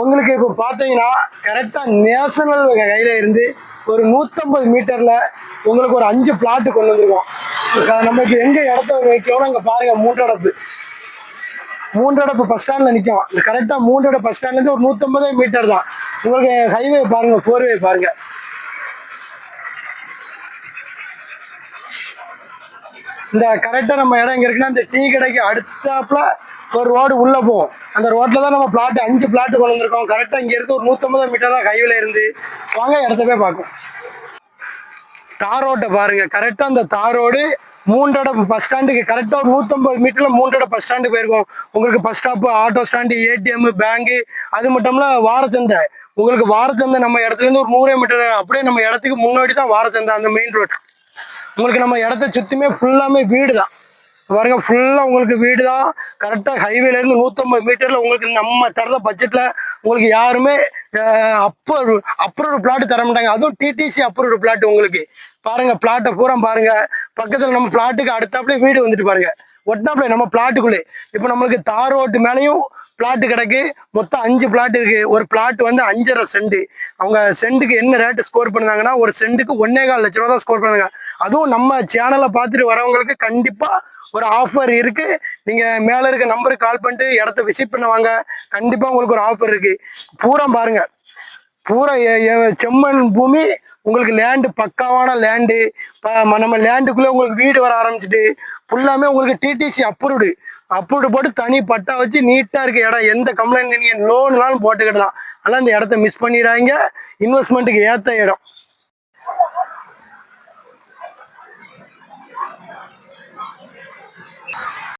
உங்களுக்கு இப்போ பார்த்தீங்கன்னா கரெக்டாக நேஷனல் கையில் இருந்து ஒரு நூற்றம்பது மீட்டரில் உங்களுக்கு ஒரு அஞ்சு பிளாட்டு கொண்டு வந்திருக்கோம். நமக்கு எங்கே இடத்த வைக்கணும் அங்கே பாருங்கள் மூன்றடப்பு. மூன்றடப்பு பஸ் ஸ்டாண்டில் நிற்கும் கரெக்டாக மூன்றட பஸ் ஸ்டாண்ட்லேருந்து ஒரு நூற்றம்பதே மீட்டர் தான். உங்களுக்கு ஹைவே பாருங்கள் ஃபோர்வே பாருங்கள் இந்த கரெக்டாக நம்ம இடம் எங்கே இருக்குன்னா இந்த டீ கடைக்கு அடுத்தாப்புல ஒரு ரோடு உள்ளே போகும் அந்த ரோட்டில் தான் நம்ம பிளாட் அஞ்சு பிளாட் கொண்டு வந்திருக்கோம் கரெக்டாக இங்கேருந்து ஒரு நூற்றம்பது மீட்டர் தான் ஹைவேல இருந்து. வாங்க இடத்த போய் பார்க்கும் தார் ரோட்டை பாருங்க. கரெக்டாக அந்த தார் ரோடு மூன்றட பஸ் ஸ்டாண்டுக்கு கரெக்டாக ஒரு நூற்றம்பது மீட்டரில் மூன்றட பஸ் ஸ்டாண்டு போயிருக்கோம். உங்களுக்கு bus stop auto stand ATM bank அது மட்டும் வாரச்சந்தை. உங்களுக்கு வாரச்சந்தை நம்ம இடத்துலேருந்து ஒரு நூறே மீட்டர் அப்படியே நம்ம இடத்துக்கு முன்னாடி தான் வாரச்சந்தை அந்த மெயின் ரோட் உங்களுக்கு நம்ம இடத்த சுற்றியுமே ஃபுல்லாமே வீடு தான் பாருங்க ஃபுல்லாக உங்களுக்கு வீடு தான் கரெக்டாக ஹைவேலேருந்து நூற்றம்பது மீட்டரில் உங்களுக்கு நம்ம தரத பட்ஜெட்டில் உங்களுக்கு யாருமே அப்போ அப்ரூவ் பிளாட் தர மாட்டாங்க. அதுவும் டிடிசி அப்ரூவ் பிளாட் உங்களுக்கு. பாருங்க பிளாட்டை பூரா பாருங்க. பக்கத்தில் நம்ம பிளாட்டுக்கு அடுத்தாப்புல வீடு வந்துட்டு பாருங்க. ஒட்டினாப்புல நம்ம பிளாட்டுக்குள்ளே இப்போ நம்மளுக்கு தார் ரோட்டு மேலேயும் பிளாட் கிடக்கு. மொத்தம் அஞ்சு பிளாட் இருக்கு. ஒரு பிளாட் வந்து அஞ்சரை செண்டு அவங்க செண்டுக்கு என்ன ரேட்டு ஸ்கோர் பண்ணாங்கன்னா ஒரு சென்ட்டுக்கு ஒன்னே கால் லட்ச ரூபா தான் ஸ்கோர் பண்ணுங்க. அதுவும் நம்ம சேனலை பார்த்துட்டு வரவங்களுக்கு கண்டிப்பா ஒரு ஆஃபர் இருக்கு. நீங்க மேல இருக்க நம்பருக்கு கால் பண்ணிட்டு இடத்த விசிட் பண்ணுவாங்க. கண்டிப்பாக கண்டிப்பா உங்களுக்கு ஒரு ஆஃபர் இருக்கு. பூரா பாருங்க. பூரா எ- செம்மண் பூமி உங்களுக்கு லேண்டு பக்காவான லேண்டு நம்ம லேண்டுக்குள்ளே உங்களுக்கு வீடு வர ஆரம்பிச்சிட்டு ஃபுல்லாமே உங்களுக்கு டிடிசி அப்ரூவ்டு அப்ரூவ்டு போட்டு தனி பட்டா வச்சு நீட்டாக இருக்க இடம். எந்த கம்ப்ளைண்ட் நீங்கள் லோன்னாலும் போட்டுக்கிடலாம். ஆனால் இந்த இடத்த மிஸ் பண்ணிடாங்க இன்வெஸ்ட்மெண்ட்டுக்கு ஏற்ற இடம்.